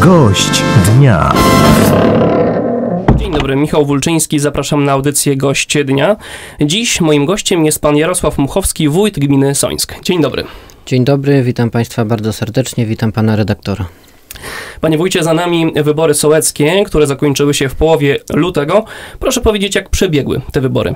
Gość dnia. Dzień dobry, Michał Wulczyński, zapraszam na audycję Goście Dnia. Dziś moim gościem jest pan Jarosław Muchowski, wójt gminy Sońsk. Dzień dobry. Dzień dobry, witam Państwa bardzo serdecznie, witam Pana redaktora. Panie wójcie, za nami wybory sołeckie, które zakończyły się w połowie lutego. Proszę powiedzieć, jak przebiegły te wybory.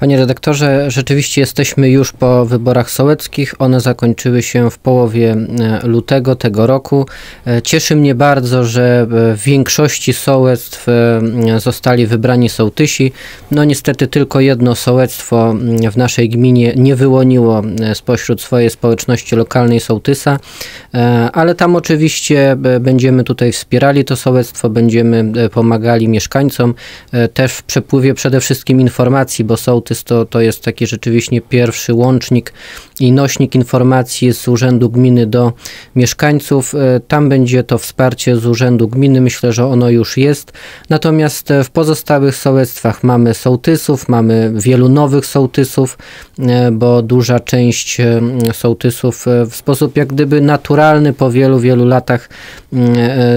Panie redaktorze, rzeczywiście jesteśmy już po wyborach sołeckich. One zakończyły się w połowie e, lutego tego roku. E, cieszy mnie bardzo, że w większości sołectw e, zostali wybrani sołtysi. No niestety tylko jedno sołectwo w naszej gminie nie wyłoniło spośród swojej społeczności lokalnej sołtysa, ale tam oczywiście będziemy tutaj wspierali to sołectwo, będziemy pomagali mieszkańcom też w przepływie przede wszystkim informacji, bo sołtys to, to jest taki rzeczywiście pierwszy łącznik i nośnik informacji z Urzędu Gminy do mieszkańców. E, tam będzie to wsparcie z Urzędu Gminy, myślę, że ono już jest. Natomiast e, w pozostałych sołectwach mamy sołtysów, mamy wielu nowych sołtysów, e, bo duża część sołtysów w sposób jak gdyby naturalny po wielu, wielu latach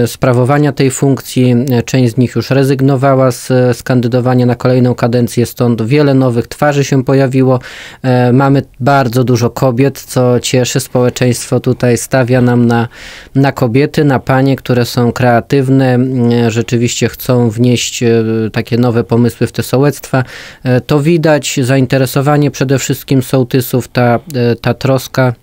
sprawowania tej funkcji, część z nich już rezygnowała z, z kandydowania na kolejną kadencję, stąd wiele nowych nowych twarzy się pojawiło. E, mamy bardzo dużo kobiet, co cieszy. Społeczeństwo tutaj stawia nam na, na kobiety, na panie, które są kreatywne, e, rzeczywiście chcą wnieść e, takie nowe pomysły w te sołectwa. To widać, zainteresowanie przede wszystkim sołtysów, ta, ta troska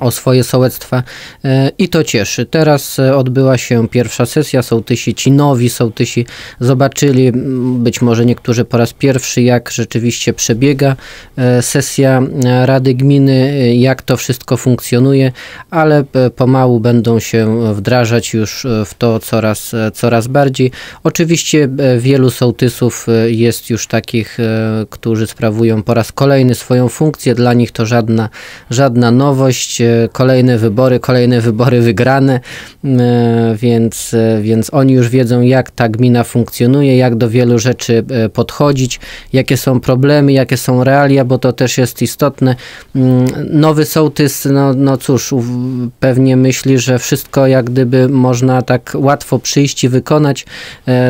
o swoje sołectwa e, i to cieszy. Teraz e, odbyła się pierwsza sesja, sołtysi, ci nowi sołtysi zobaczyli, być może niektórzy po raz pierwszy, jak rzeczywiście przebiega e, sesja Rady Gminy, jak to wszystko funkcjonuje, ale pomału będą się wdrażać już w to coraz, coraz bardziej. Oczywiście wielu sołtysów jest już takich, którzy sprawują po raz kolejny swoją funkcję, dla nich to żadna, żadna nowość, E, kolejne wybory, kolejne wybory wygrane, e, więc, e, więc oni już wiedzą, jak ta gmina funkcjonuje, jak do wielu rzeczy podchodzić, jakie są problemy, jakie są realia, bo to też jest istotne. Mm, nowy sołtys, no, no cóż, pewnie myśli, że wszystko jak gdyby można tak łatwo przyjść i wykonać.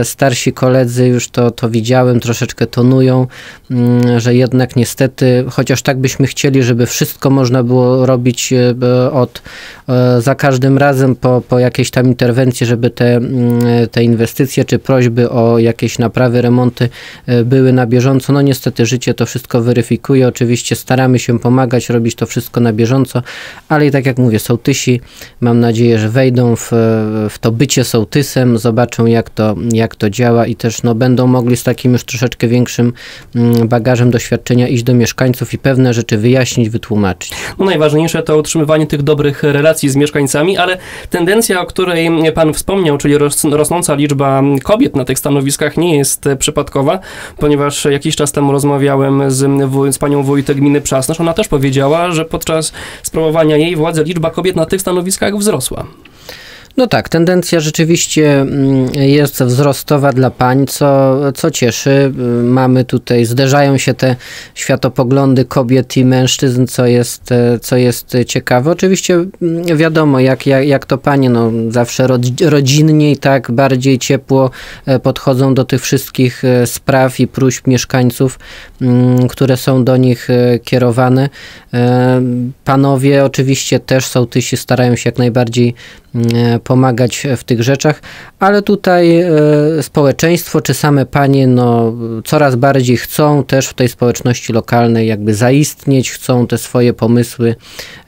Starsi koledzy już to, to widziałem, troszeczkę tonują, mm, że jednak niestety, chociaż tak byśmy chcieli, żeby wszystko można było robić Od, e, za każdym razem po, po jakiejś tam interwencji, żeby te, mm, te inwestycje czy prośby o jakieś naprawy, remonty e, były na bieżąco. No niestety życie to wszystko weryfikuje. Oczywiście staramy się pomagać, robić to wszystko na bieżąco, ale i tak jak mówię, sołtysi mam nadzieję, że wejdą w, w to bycie sołtysem, zobaczą jak to, jak to działa i też no, będą mogli z takim już troszeczkę większym mm, bagażem doświadczenia iść do mieszkańców i pewne rzeczy wyjaśnić, wytłumaczyć. No najważniejsze to utrzymywanie tych dobrych relacji z mieszkańcami, ale tendencja, o której Pan wspomniał, czyli rosnąca liczba kobiet na tych stanowiskach nie jest przypadkowa, ponieważ jakiś czas temu rozmawiałem z, z panią wójtek gminy Przasnosz. Ona też powiedziała, że podczas sprawowania jej władzy liczba kobiet na tych stanowiskach wzrosła. No tak, tendencja rzeczywiście mm, jest wzrostowa dla pań, co, co cieszy. Mamy tutaj, zderzają się te światopoglądy kobiet i mężczyzn, co jest, co jest ciekawe. Oczywiście mm, wiadomo, jak, jak, jak to panie, no, zawsze rodzinniej, tak, bardziej ciepło e, podchodzą do tych wszystkich e, spraw i próśb mieszkańców, mm, które są do nich e, kierowane. Panowie oczywiście też sołtysi starają się jak najbardziej pomagać w tych rzeczach, ale tutaj e, społeczeństwo czy same panie no, coraz bardziej chcą też w tej społeczności lokalnej jakby zaistnieć, chcą te swoje pomysły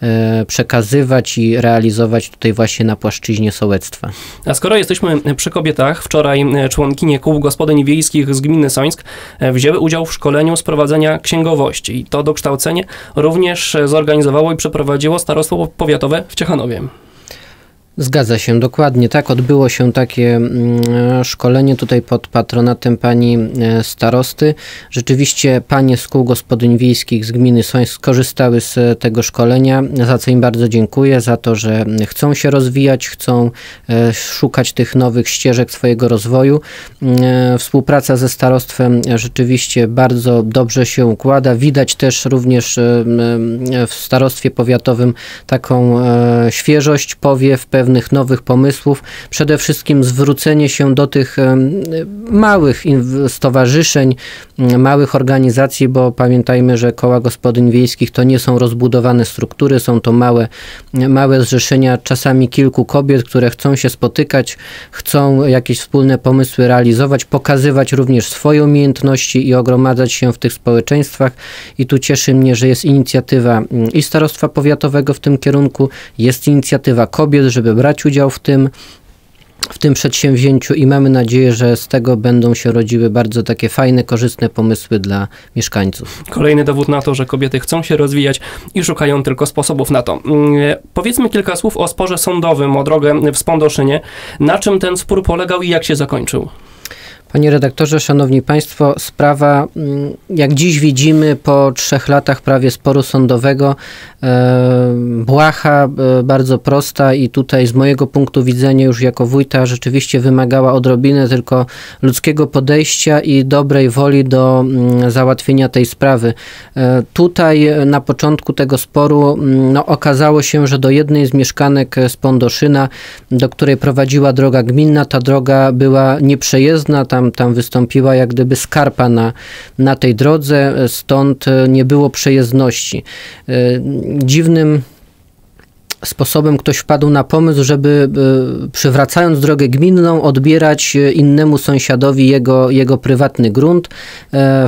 e, przekazywać i realizować tutaj właśnie na płaszczyźnie sołectwa. A skoro jesteśmy przy kobietach, wczoraj e, członkinie kół gospodyń wiejskich z gminy Sońsk wzięły udział w szkoleniu z prowadzenia księgowości i to dokształcenie również zorganizowało i przeprowadziło starostwo powiatowe w Ciechanowie. Zgadza się, dokładnie tak. Odbyło się takie mm, szkolenie tutaj pod patronatem pani e, starosty. Rzeczywiście panie z kół gospodyń wiejskich z gminy Soń skorzystały z tego szkolenia, za co im bardzo dziękuję, za to, że chcą się rozwijać, chcą e, szukać tych nowych ścieżek swojego rozwoju. E, współpraca ze starostwem rzeczywiście bardzo dobrze się układa. Widać też również w starostwie powiatowym taką świeżość, powiew, pewne pewnych nowych pomysłów, przede wszystkim zwrócenie się do tych małych stowarzyszeń, małych organizacji, bo pamiętajmy, że koła gospodyń wiejskich to nie są rozbudowane struktury, są to małe, małe zrzeszenia, czasami kilku kobiet, które chcą się spotykać, chcą jakieś wspólne pomysły realizować, pokazywać również swoje umiejętności i ogromadzać się w tych społeczeństwach. I tu cieszy mnie, że jest inicjatywa i Starostwa Powiatowego w tym kierunku, jest inicjatywa kobiet, żeby brać udział w tym, w tym przedsięwzięciu i mamy nadzieję, że z tego będą się rodziły bardzo takie fajne, korzystne pomysły dla mieszkańców. Kolejny dowód na to, że kobiety chcą się rozwijać i szukają tylko sposobów na to. Mm, powiedzmy kilka słów o sporze sądowym, o drogę w Spondoszynie. Na czym ten spór polegał i jak się zakończył? Panie redaktorze, szanowni państwo, sprawa, mm, jak dziś widzimy, po trzech latach prawie sporu sądowego, e, błaha, e, bardzo prosta i tutaj z mojego punktu widzenia już jako wójta rzeczywiście wymagała odrobiny tylko ludzkiego podejścia i dobrej woli do mm, załatwienia tej sprawy. E, tutaj na początku tego sporu mm, no, okazało się, że do jednej z mieszkanek z Pondoszyna, do której prowadziła droga gminna, ta droga była nieprzejezdna, tam tam, wystąpiła jak gdyby skarpa na, na tej drodze, stąd e, nie było przejezdności. E, dziwnym sposobem ktoś wpadł na pomysł, żeby e, przywracając drogę gminną odbierać innemu sąsiadowi jego, jego prywatny grunt.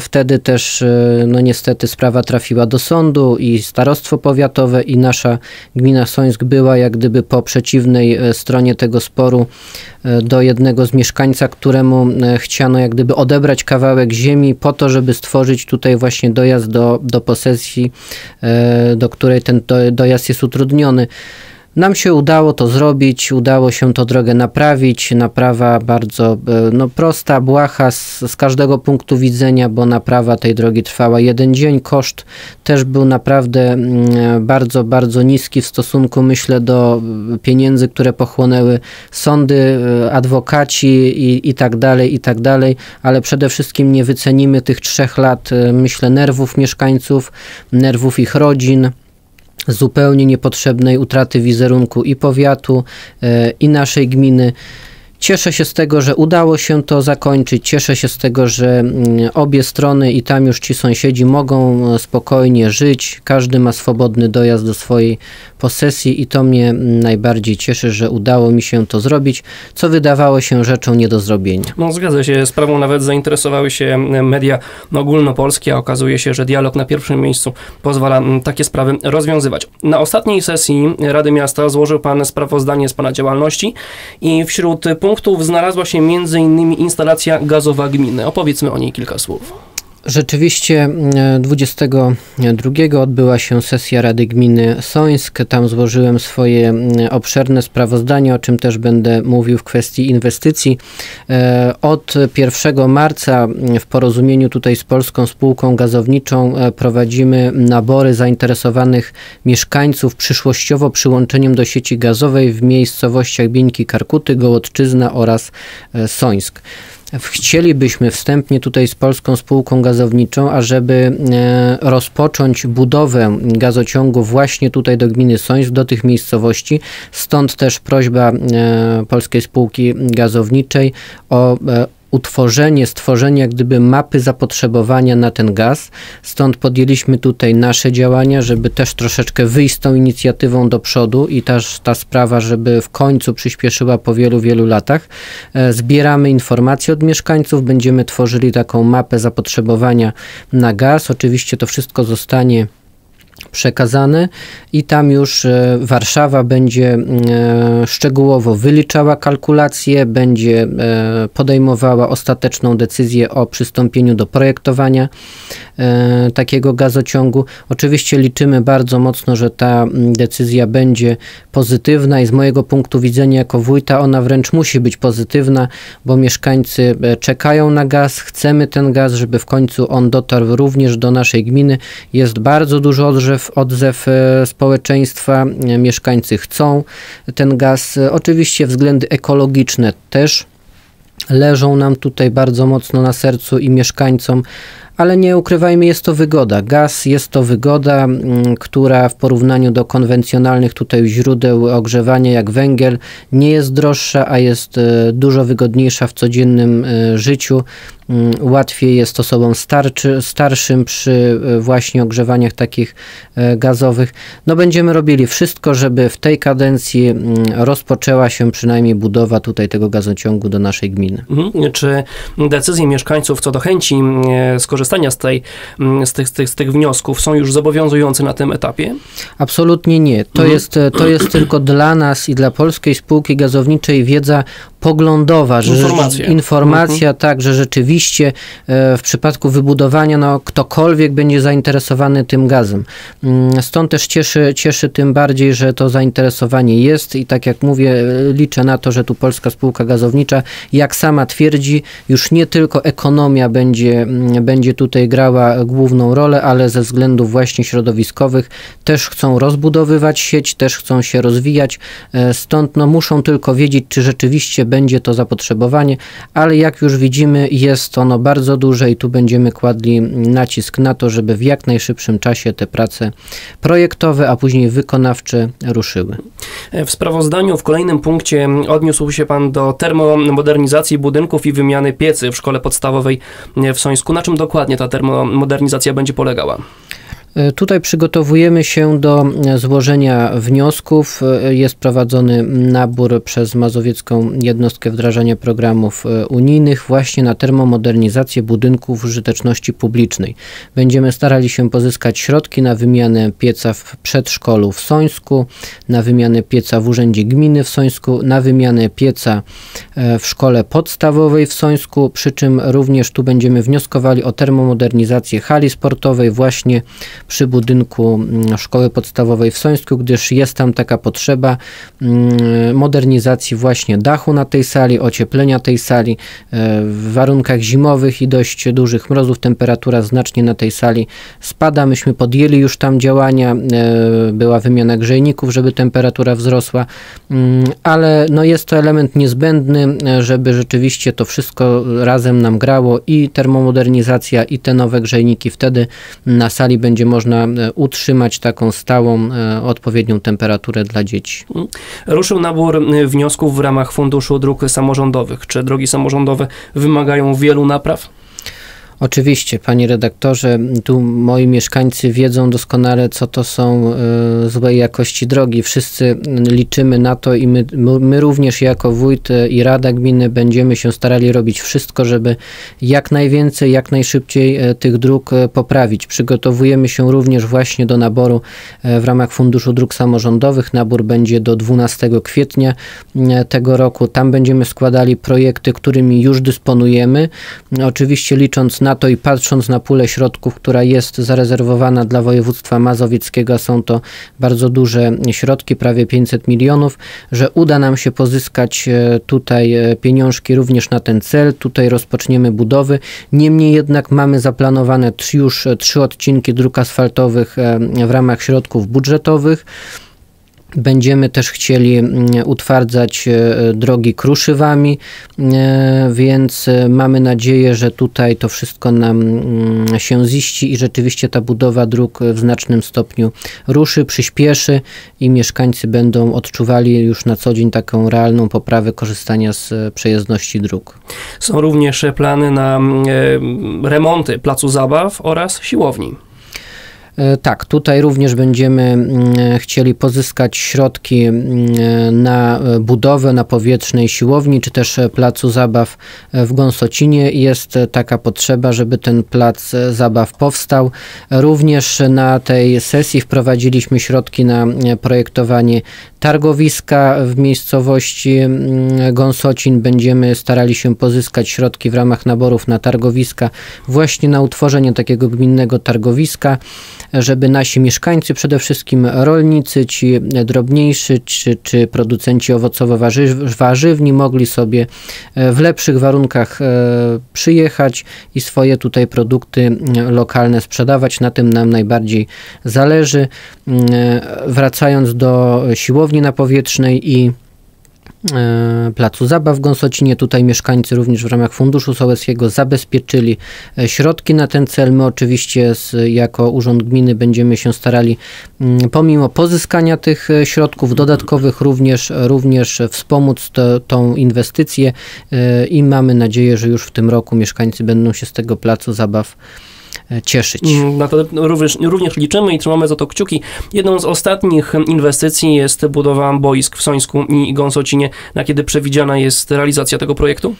Wtedy też no niestety sprawa trafiła do sądu i starostwo powiatowe i nasza gmina Sońsk była jak gdyby po przeciwnej stronie tego sporu E, do jednego z mieszkańca, któremu e, chciano jak gdyby odebrać kawałek ziemi po to, żeby stworzyć tutaj właśnie dojazd do, do posesji, e, do której ten dojazd jest utrudniony. Nam się udało to zrobić, udało się to drogę naprawić. Naprawa bardzo e, no, prosta, błaha z, z każdego punktu widzenia, bo naprawa tej drogi trwała jeden dzień. Koszt też był naprawdę mm, bardzo, bardzo niski w stosunku, myślę, do pieniędzy, które pochłonęły sądy, e, adwokaci i, i tak dalej, i tak dalej, ale przede wszystkim nie wycenimy tych trzech lat, e, myślę, nerwów mieszkańców, nerwów ich rodzin zupełnie niepotrzebnej utraty wizerunku i powiatu, e, i naszej gminy. Cieszę się z tego, że udało się to zakończyć. Cieszę się z tego, że mm, obie strony i tam już ci sąsiedzi mogą e, spokojnie żyć. Każdy ma swobodny dojazd do swojej posesji i to mnie mm, najbardziej cieszy, że udało mi się to zrobić, co wydawało się rzeczą nie do zrobienia. No zgadza się, sprawą nawet zainteresowały się mm, media ogólnopolskie, a okazuje się, że dialog na pierwszym miejscu pozwala takie sprawy rozwiązywać. Na ostatniej sesji Rady Miasta złożył Pan sprawozdanie z Pana działalności i wśród punktów znalazła się m.in. instalacja gazowa gminy. Opowiedzmy o niej kilka słów. Rzeczywiście 22 e, odbyła się sesja Rady Gminy Sońsk. Tam złożyłem swoje obszerne sprawozdanie, o czym też będę mówił w kwestii inwestycji. E, od 1 marca w porozumieniu tutaj z Polską Spółką Gazowniczą e, prowadzimy nabory zainteresowanych mieszkańców przyszłościowo przyłączeniem do sieci gazowej w miejscowościach Bieńki Karkuty, Gołodczyzna oraz Sońsk. Chcielibyśmy wstępnie tutaj z Polską Spółką Gazowniczą, ażeby e, rozpocząć budowę gazociągu właśnie tutaj do gminy Sońsk, do tych miejscowości. Stąd też prośba e, Polskiej Spółki Gazowniczej o e, utworzenie, stworzenie jak gdyby mapy zapotrzebowania na ten gaz. Stąd podjęliśmy tutaj nasze działania, żeby też troszeczkę wyjść z tą inicjatywą do przodu i też ta sprawa, żeby w końcu przyspieszyła po wielu, wielu latach. E, zbieramy informacje od mieszkańców, będziemy tworzyli taką mapę zapotrzebowania na gaz. Oczywiście to wszystko zostanie przekazane i tam już Warszawa będzie szczegółowo wyliczała kalkulacje, będzie podejmowała ostateczną decyzję o przystąpieniu do projektowania takiego gazociągu. Oczywiście liczymy bardzo mocno, że ta decyzja będzie pozytywna i z mojego punktu widzenia jako wójta ona wręcz musi być pozytywna, bo mieszkańcy e, czekają na gaz, chcemy ten gaz, żeby w końcu on dotarł również do naszej gminy. Jest bardzo duży odzew, odzew e, społeczeństwa, e, mieszkańcy chcą ten gaz. Oczywiście względy ekologiczne też leżą nam tutaj bardzo mocno na sercu i mieszkańcom, ale nie ukrywajmy, jest to wygoda. Gaz jest to wygoda, mm, która w porównaniu do konwencjonalnych tutaj źródeł ogrzewania jak węgiel nie jest droższa, a jest e, dużo wygodniejsza w codziennym e, życiu. Mm, łatwiej jest osobom starczy, starszym przy e, właśnie ogrzewaniach takich gazowych. No będziemy robili wszystko, żeby w tej kadencji mm, rozpoczęła się przynajmniej budowa tutaj tego gazociągu do naszej gminy. Mhm. Czy decyzje mieszkańców co do chęci mm, skorzystania z, tej, z, tych, z, tych, z tych wniosków są już zobowiązujące na tym etapie? Absolutnie nie. To, mhm. jest, to jest tylko dla nas i dla Polskiej Spółki Gazowniczej wiedza poglądowa, że informacja, informacja mhm. tak, że rzeczywiście e, w przypadku wybudowania no, ktokolwiek będzie zainteresowany tym gazem. Mm, stąd też cieszy, cieszy tym bardziej, że to zainteresowanie jest i tak jak mówię, liczę na to, że tu Polska Spółka Gazownicza, jak sama twierdzi, już nie tylko ekonomia będzie, mm, będzie tutaj grała główną rolę, ale ze względów właśnie środowiskowych też chcą rozbudowywać sieć, też chcą się rozwijać, e, stąd no, muszą tylko wiedzieć, czy rzeczywiście będzie to zapotrzebowanie, ale jak już widzimy, jest ono bardzo duże i tu będziemy kładli nacisk na to, żeby w jak najszybszym czasie te prace projektowe, a później wykonawcze ruszyły. W sprawozdaniu w kolejnym punkcie odniósł się Pan do termomodernizacji budynków i wymiany piecy w szkole podstawowej w Sońsku. Na czym dokładnie ta termomodernizacja będzie polegała? E, tutaj przygotowujemy się do e, złożenia wniosków. E, jest prowadzony nabór przez Mazowiecką Jednostkę Wdrażania Programów Unijnych właśnie na termomodernizację budynków użyteczności publicznej. Będziemy starali się pozyskać środki na wymianę pieca w przedszkolu w Sońsku, na wymianę pieca w Urzędzie Gminy w Sońsku, na wymianę pieca w szkole podstawowej w Sońsku, przy czym również tu będziemy wnioskowali o termomodernizację hali sportowej właśnie przy budynku mm, szkoły podstawowej w Sońsku, gdyż jest tam taka potrzeba mm, modernizacji właśnie dachu na tej sali, ocieplenia tej sali. E, w warunkach zimowych i dość dużych mrozów temperatura znacznie na tej sali spada. Myśmy podjęli już tam działania, e, była wymiana grzejników, żeby temperatura wzrosła, mm, ale no jest to element niezbędny, e, żeby rzeczywiście to wszystko razem nam grało i termomodernizacja i te nowe grzejniki. Wtedy na sali będzie można można e, utrzymać taką stałą, e, odpowiednią temperaturę dla dzieci. Ruszył nabór e, wniosków w ramach Funduszu Dróg Samorządowych. Czy drogi samorządowe wymagają wielu napraw? Oczywiście, panie redaktorze, tu moi mieszkańcy wiedzą doskonale, co to są y, złej jakości drogi. Wszyscy liczymy na to i my, my również jako wójt i Rada Gminy będziemy się starali robić wszystko, żeby jak najwięcej, jak najszybciej y, tych dróg y, poprawić. Przygotowujemy się również właśnie do naboru w ramach Funduszu Dróg Samorządowych. Nabór będzie do 12 kwietnia tego roku. Tam będziemy składali projekty, którymi już dysponujemy. Oczywiście licząc na na to i patrząc na pulę środków, która jest zarezerwowana dla województwa mazowieckiego, są to bardzo duże środki, prawie 500 milionów, że uda nam się pozyskać e, tutaj e, pieniążki również na ten cel. Tutaj rozpoczniemy budowy. Niemniej jednak mamy zaplanowane już trzy odcinki dróg asfaltowych e, w ramach środków budżetowych. Będziemy też chcieli mm, utwardzać e, drogi kruszywami, e, więc e, mamy nadzieję, że tutaj to wszystko nam mm, się ziści i rzeczywiście ta budowa dróg w znacznym stopniu ruszy, przyspieszy i mieszkańcy będą odczuwali już na co dzień taką realną poprawę korzystania z przejezdności dróg. Są również plany na mm, remonty placu zabaw oraz siłowni. Tak, tutaj również będziemy mm, chcieli pozyskać środki mm, na budowę na powietrznej siłowni, czy też placu zabaw w Gąsocinie. Jest taka potrzeba, żeby ten plac zabaw powstał. Również na tej sesji wprowadziliśmy środki na projektowanie targowiska w miejscowości Gąsocin. Będziemy starali się pozyskać środki w ramach naborów na targowiska właśnie na utworzenie takiego gminnego targowiska żeby nasi mieszkańcy, przede wszystkim rolnicy, ci drobniejsi, czy, czy producenci owocowo-warzywni mogli sobie e, w lepszych warunkach e, przyjechać i swoje tutaj produkty lokalne sprzedawać. Na tym nam najbardziej zależy. E, wracając do siłowni napowietrznej i E, placu Zabaw w Gąsocinie. Tutaj mieszkańcy również w ramach Funduszu Sołeckiego zabezpieczyli e, środki na ten cel. My oczywiście z, jako Urząd Gminy będziemy się starali mm, pomimo pozyskania tych e, środków dodatkowych również, również wspomóc to, tą inwestycję i mamy nadzieję, że już w tym roku mieszkańcy będą się z tego placu zabaw cieszyć. Na to również, również liczymy i trzymamy za to kciuki. Jedną z ostatnich inwestycji jest budowa boisk w Sońsku i Gąsocinie, na kiedy przewidziana jest realizacja tego projektu?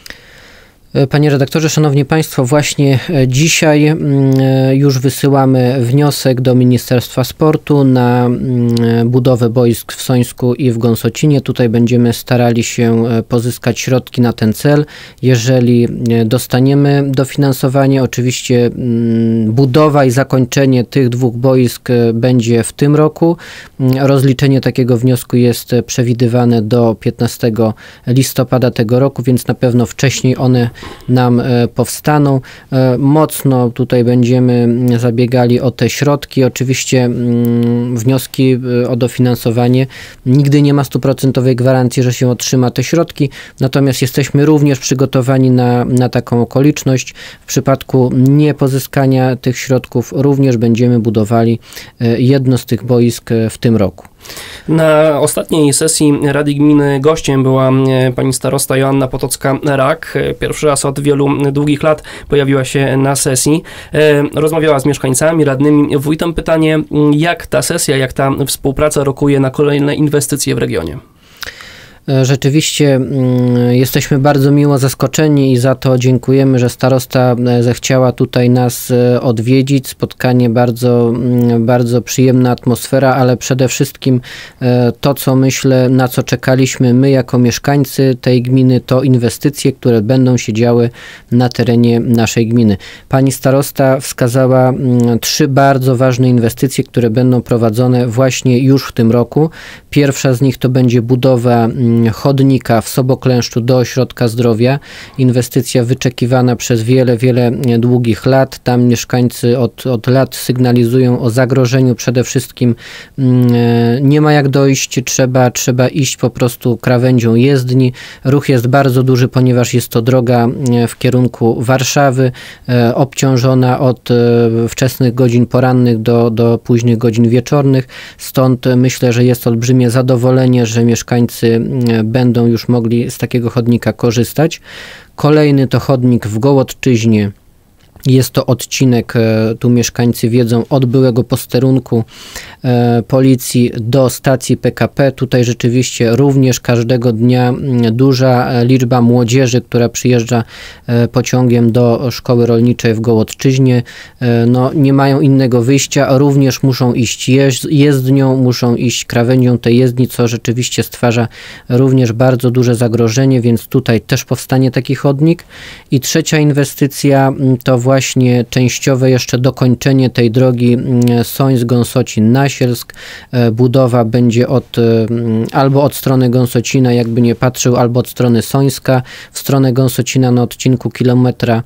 E, panie redaktorze, szanowni państwo, właśnie e, dzisiaj mm, e, już wysyłamy wniosek do Ministerstwa Sportu na mm, budowę boisk w Sońsku i w Gąsocinie. Tutaj będziemy starali się pozyskać środki na ten cel. Jeżeli dostaniemy dofinansowanie, oczywiście mm, budowa i zakończenie tych dwóch boisk będzie w tym roku. Rozliczenie takiego wniosku jest przewidywane do 15 listopada tego roku, więc na pewno wcześniej one nam e, powstaną. E, mocno tutaj będziemy zabiegali o te środki. Oczywiście mm, wnioski e, o dofinansowanie nigdy nie ma stuprocentowej gwarancji, że się otrzyma te środki, natomiast jesteśmy również przygotowani na, na taką okoliczność. W przypadku niepozyskania tych środków również będziemy budowali jedno z tych boisk w tym roku. Na ostatniej sesji Rady Gminy gościem była e, pani starosta Joanna Potocka-Rak. Pierwszy raz od wielu długich lat pojawiła się na sesji. E, rozmawiała z mieszkańcami, radnymi. Wójtem pytanie, jak ta sesja, jak ta współpraca rokuje na kolejne inwestycje w regionie? E, rzeczywiście mm, jesteśmy bardzo miło zaskoczeni i za to dziękujemy, że starosta e, zechciała tutaj nas e, odwiedzić. Spotkanie bardzo, mm, bardzo przyjemna atmosfera, ale przede wszystkim to, co myślę, na co czekaliśmy my jako mieszkańcy tej gminy, to inwestycje, które będą się działy na terenie naszej gminy. Pani starosta wskazała mm, trzy bardzo ważne inwestycje, które będą prowadzone właśnie już w tym roku. Pierwsza z nich to będzie budowa chodnika w Soboklęszczu do ośrodka zdrowia. Inwestycja wyczekiwana przez wiele, wiele długich lat. Tam mieszkańcy od, od lat sygnalizują o zagrożeniu przede wszystkim. Mm, e, nie ma jak dojść, trzeba, trzeba iść po prostu krawędzią jezdni. Ruch jest bardzo duży, ponieważ jest to droga e, w kierunku Warszawy, e, obciążona od wczesnych godzin porannych do, do późnych godzin wieczornych. Stąd myślę, że jest olbrzymie zadowolenie, że mieszkańcy będą już mogli z takiego chodnika korzystać. Kolejny to chodnik w Gołodczyźnie jest to odcinek, e, tu mieszkańcy wiedzą, od byłego posterunku e, policji do stacji PKP. Tutaj rzeczywiście również każdego dnia duża liczba młodzieży, która przyjeżdża e, pociągiem do szkoły rolniczej w Gołodczyźnie. No, nie mają innego wyjścia, również muszą iść jezdnią, muszą iść krawędzią tej jezdni, co rzeczywiście stwarza również bardzo duże zagrożenie, więc tutaj też powstanie taki chodnik. I trzecia inwestycja to właśnie właśnie częściowe jeszcze dokończenie tej drogi mm, Sońsk-Gąsocin-Nasielsk. E, budowa będzie od, e, mm, albo od strony Gąsocina, jakby nie patrzył, albo od strony Sońska. W stronę Gąsocina na odcinku kilometra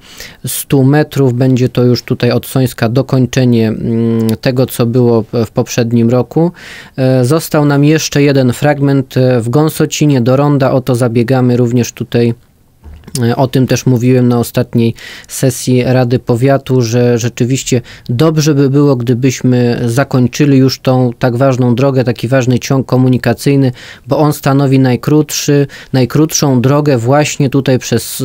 100 metrów. Będzie to już tutaj od Sońska dokończenie mm, tego, co było w poprzednim roku. E, został nam jeszcze jeden fragment w Gąsocinie do Ronda. O to zabiegamy również tutaj o tym też mówiłem na ostatniej sesji Rady Powiatu, że rzeczywiście dobrze by było, gdybyśmy zakończyli już tą tak ważną drogę, taki ważny ciąg komunikacyjny, bo on stanowi najkrótszy, najkrótszą drogę właśnie tutaj przez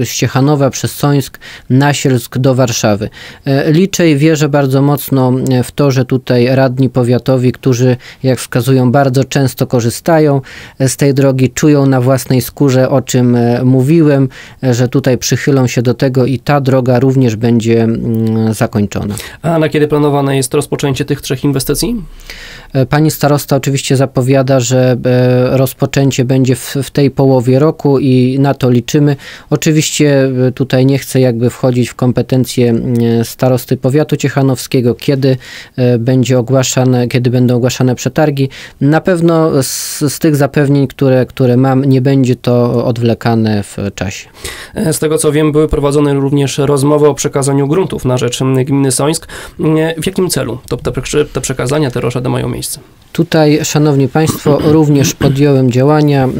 e, Ściechanowa, przez Sońsk, Nasielsk do Warszawy. E, liczę i wierzę bardzo mocno w to, że tutaj radni powiatowi, którzy jak wskazują bardzo często korzystają z tej drogi, czują na własnej skórze o czym mówiłem, mówiłem, że tutaj przychylą się do tego i ta droga również będzie mm, zakończona. A na kiedy planowane jest rozpoczęcie tych trzech inwestycji? E, pani starosta oczywiście zapowiada, że e, rozpoczęcie będzie w, w, tej połowie roku i na to liczymy. Oczywiście e, tutaj nie chcę jakby wchodzić w kompetencje starosty powiatu ciechanowskiego, kiedy będzie ogłaszane, kiedy będą ogłaszane przetargi. Na pewno z, z tych zapewnień, które, które mam, nie będzie to odwlekane w czasie. Z tego co wiem, były prowadzone również rozmowy o przekazaniu gruntów na rzecz gminy Sońsk. W jakim celu to te, te przekazania, te roszady mają miejsce? Tutaj, Szanowni Państwo, również podjąłem działania mm,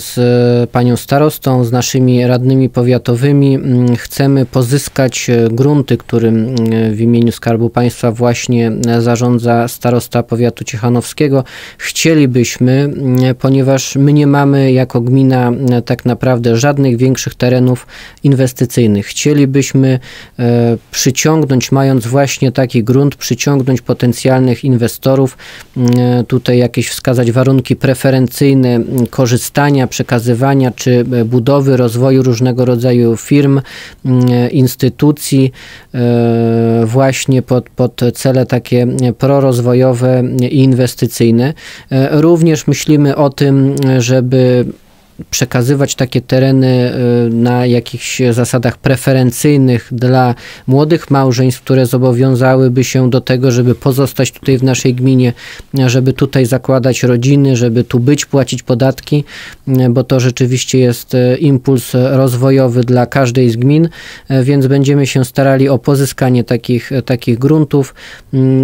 z panią starostą, z naszymi radnymi powiatowymi. Mm, chcemy pozyskać e, grunty, którym mm, w imieniu Skarbu Państwa właśnie e, zarządza starosta powiatu ciechanowskiego. Chcielibyśmy, ponieważ my nie mamy jako gmina e, tak naprawdę żadnych większych terenów inwestycyjnych. Chcielibyśmy przyciągnąć, mając właśnie taki grunt, przyciągnąć potencjalnych inwestorów, E, tutaj jakieś wskazać warunki preferencyjne korzystania, przekazywania czy e, budowy, rozwoju różnego rodzaju firm, instytucji e, właśnie pod, pod cele takie prorozwojowe i inwestycyjne. Również myślimy o tym, żeby przekazywać takie tereny y, na jakichś zasadach preferencyjnych dla młodych małżeństw, które zobowiązałyby się do tego, żeby pozostać tutaj w naszej gminie, żeby tutaj zakładać rodziny, żeby tu być, płacić podatki, y, bo to rzeczywiście jest y, impuls rozwojowy dla każdej z gmin, więc będziemy się starali o pozyskanie takich, takich gruntów.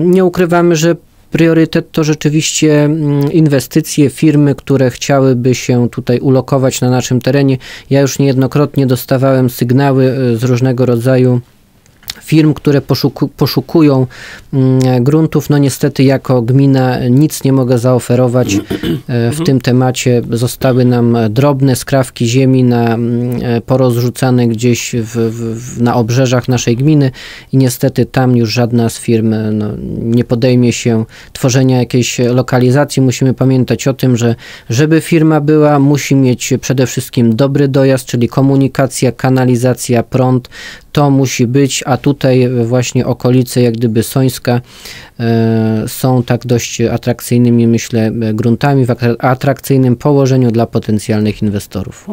Nie ukrywamy, że priorytet to rzeczywiście mm, inwestycje, firmy, które chciałyby się tutaj ulokować na naszym terenie. Ja już niejednokrotnie dostawałem sygnały y, z różnego rodzaju firm, które poszuku, poszukują mm, gruntów. No niestety jako gmina nic nie mogę zaoferować e, w tym temacie. Zostały nam drobne skrawki ziemi na, mm, e, porozrzucane gdzieś w, w, na obrzeżach naszej gminy i niestety tam już żadna z firm e, no, nie podejmie się tworzenia jakiejś lokalizacji. Musimy pamiętać o tym, że żeby firma była, musi mieć przede wszystkim dobry dojazd, czyli komunikacja, kanalizacja, prąd, to musi być, a tutaj właśnie okolice jak gdyby Sońska e, są tak dość atrakcyjnymi, myślę, gruntami w atrakcyjnym położeniu dla potencjalnych inwestorów.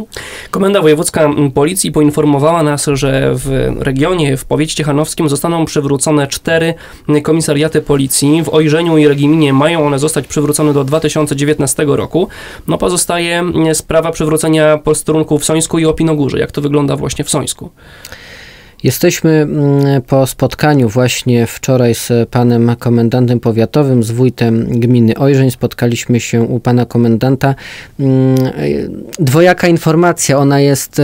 Komenda Wojewódzka Policji poinformowała nas, że w regionie, w powiecie ciechanowskim zostaną przywrócone cztery komisariaty policji. W Ojrzeniu i Regiminie mają one zostać przywrócone do 2019 roku. No pozostaje sprawa przywrócenia posterunków w Sońsku i Opinogórze. Jak to wygląda właśnie w Sońsku? Jesteśmy mm, po spotkaniu właśnie wczoraj z panem komendantem powiatowym, z wójtem gminy Ojrzeń. Spotkaliśmy się u pana komendanta. Mm, dwojaka informacja, ona jest e,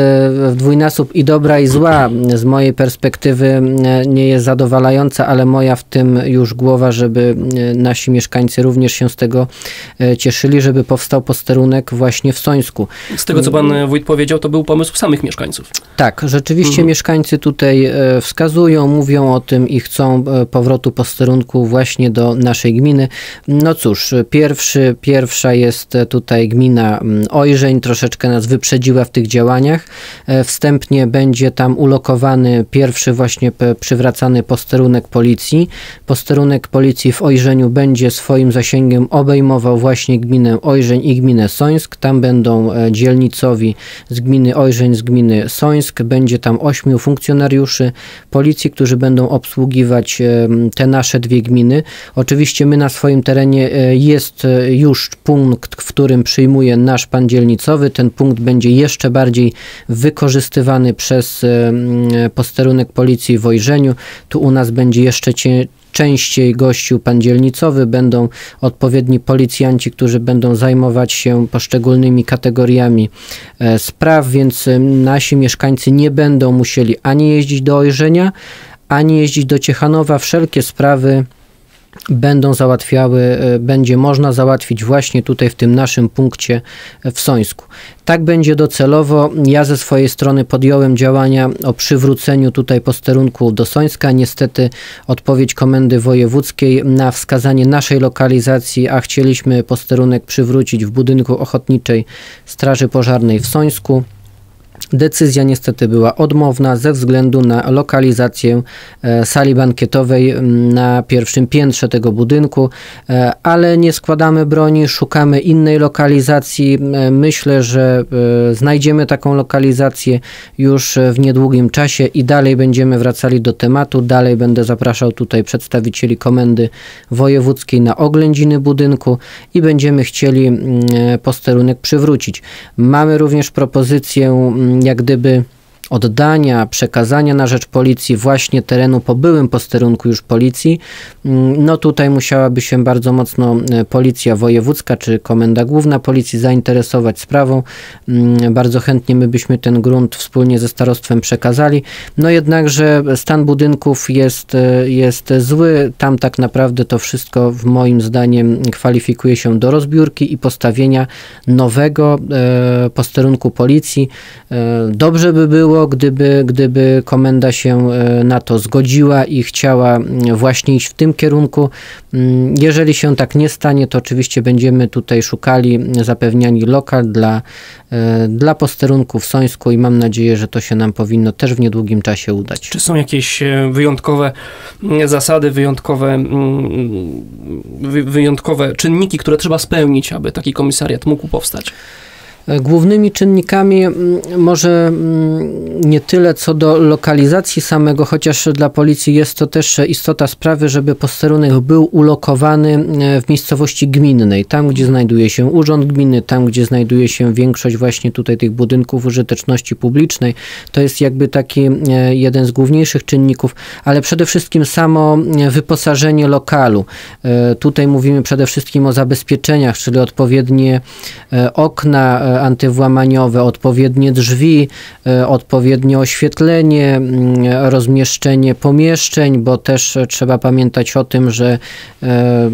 w dwójnasób i dobra i zła. Z mojej perspektywy e, nie jest zadowalająca, ale moja w tym już głowa, żeby e, nasi mieszkańcy również się z tego cieszyli, żeby powstał posterunek właśnie w Sońsku. Z tego, co pan wójt powiedział, to był pomysł samych mieszkańców. Tak, rzeczywiście mhm. mieszkańcy tutaj e, wskazują, mówią o tym i chcą e, powrotu posterunku właśnie do naszej gminy. No cóż, pierwszy, pierwsza jest tutaj gmina mm, Ojrzeń, troszeczkę nas wyprzedziła w tych działaniach. E, wstępnie będzie tam ulokowany pierwszy właśnie przywracany posterunek policji. Posterunek policji w Ojrzeniu będzie swoim zasięgiem obejmował właśnie gminę Ojrzeń i gminę Sońsk. Tam będą dzielnicowi z gminy Ojrzeń, z gminy Sońsk. Będzie tam ośmiu funkcjonariuszy funkcjonariuszy policji, którzy będą obsługiwać te nasze dwie gminy. Oczywiście my na swoim terenie e, jest e, już punkt, w którym przyjmuje nasz pan dzielnicowy. Ten punkt będzie jeszcze bardziej wykorzystywany przez posterunek policji w Wojrzeniu. Tu u nas będzie jeszcze częściej gościł pan dzielnicowy, będą odpowiedni policjanci, którzy będą zajmować się poszczególnymi kategoriami e, spraw, więc nasi mieszkańcy nie będą musieli ani jeździć do Ojrzenia, ani jeździć do Ciechanowa. Wszelkie sprawy będą załatwiały, e, będzie można załatwić właśnie tutaj w tym naszym punkcie w Sońsku. Tak będzie docelowo. Ja ze swojej strony podjąłem działania o przywróceniu tutaj posterunku do Sońska. Niestety odpowiedź Komendy Wojewódzkiej na wskazanie naszej lokalizacji, a chcieliśmy posterunek przywrócić w budynku Ochotniczej Straży Pożarnej w Sońsku. Decyzja niestety była odmowna ze względu na lokalizację e, sali bankietowej na pierwszym piętrze tego budynku, e, ale nie składamy broni, szukamy innej lokalizacji. E, myślę, że znajdziemy taką lokalizację już w niedługim czasie i dalej będziemy wracali do tematu. Dalej będę zapraszał tutaj przedstawicieli komendy wojewódzkiej na oględziny budynku i będziemy chcieli posterunek przywrócić. Mamy również propozycję jak gdyby oddania, przekazania na rzecz policji właśnie terenu po byłym posterunku już policji, mm, no tutaj musiałaby się bardzo mocno e, policja wojewódzka czy komenda główna policji zainteresować sprawą. Mm, bardzo chętnie my byśmy ten grunt wspólnie ze starostwem przekazali. No jednakże stan budynków jest, e, jest zły. Tam tak naprawdę to wszystko w moim zdaniem kwalifikuje się do rozbiórki i postawienia nowego e, posterunku policji. Dobrze by było, było, gdyby, gdyby komenda się e, na to zgodziła i chciała właśnie iść w tym kierunku. Jeżeli się tak nie stanie, to oczywiście będziemy tutaj szukali zapewniani lokal dla, e, dla posterunku w Sońsku i mam nadzieję, że to się nam powinno też w niedługim czasie udać. Czy są jakieś e, wyjątkowe zasady, wyjątkowe, wyjątkowe czynniki, które trzeba spełnić, aby taki komisariat mógł powstać? Głównymi czynnikami mm, może mm, nie tyle co do lokalizacji samego, chociaż dla policji jest to też istota sprawy, żeby posterunek był ulokowany e, w miejscowości gminnej, tam gdzie znajduje się urząd gminy, tam gdzie znajduje się większość właśnie tutaj tych budynków użyteczności publicznej. To jest jakby taki e, jeden z główniejszych czynników, ale przede wszystkim samo e, wyposażenie lokalu. Tutaj mówimy przede wszystkim o zabezpieczeniach, czyli odpowiednie okna, antywłamaniowe, odpowiednie drzwi, e, odpowiednie oświetlenie, rozmieszczenie pomieszczeń, bo też trzeba pamiętać o tym, że e,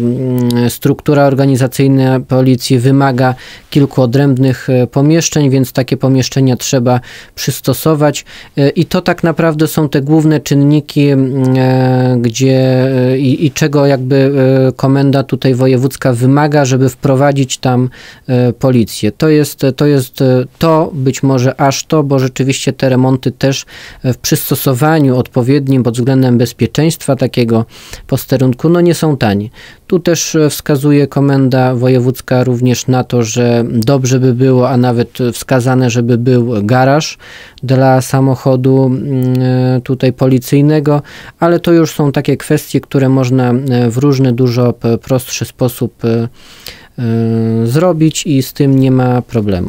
struktura organizacyjna policji wymaga kilku odrębnych e, pomieszczeń, więc takie pomieszczenia trzeba przystosować i to tak naprawdę są te główne czynniki, gdzie i, i czego jakby komenda tutaj wojewódzka wymaga, żeby wprowadzić tam policję. To jest to jest e, to, być może aż to, bo rzeczywiście te remonty też e, w przystosowaniu odpowiednim pod względem bezpieczeństwa takiego posterunku, no nie są tanie. Tu też e, wskazuje komenda wojewódzka również na to, że dobrze by było, a nawet wskazane, żeby był garaż dla samochodu mm, tutaj policyjnego, ale to już są takie kwestie, które można w różny, dużo prostszy sposób zrobić i z tym nie ma problemu.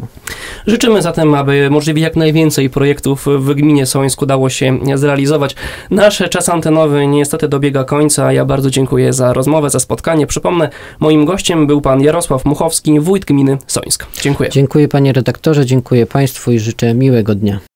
Życzymy zatem, aby możliwie jak najwięcej projektów w gminie Sońsku dało się zrealizować. Nasz czas antenowy niestety dobiega końca. Ja bardzo dziękuję za rozmowę, za spotkanie. Przypomnę, moim gościem był pan Jarosław Muchowski, wójt gminy Sońsk. Dziękuję. Dziękuję panie redaktorze, dziękuję państwu i życzę miłego dnia.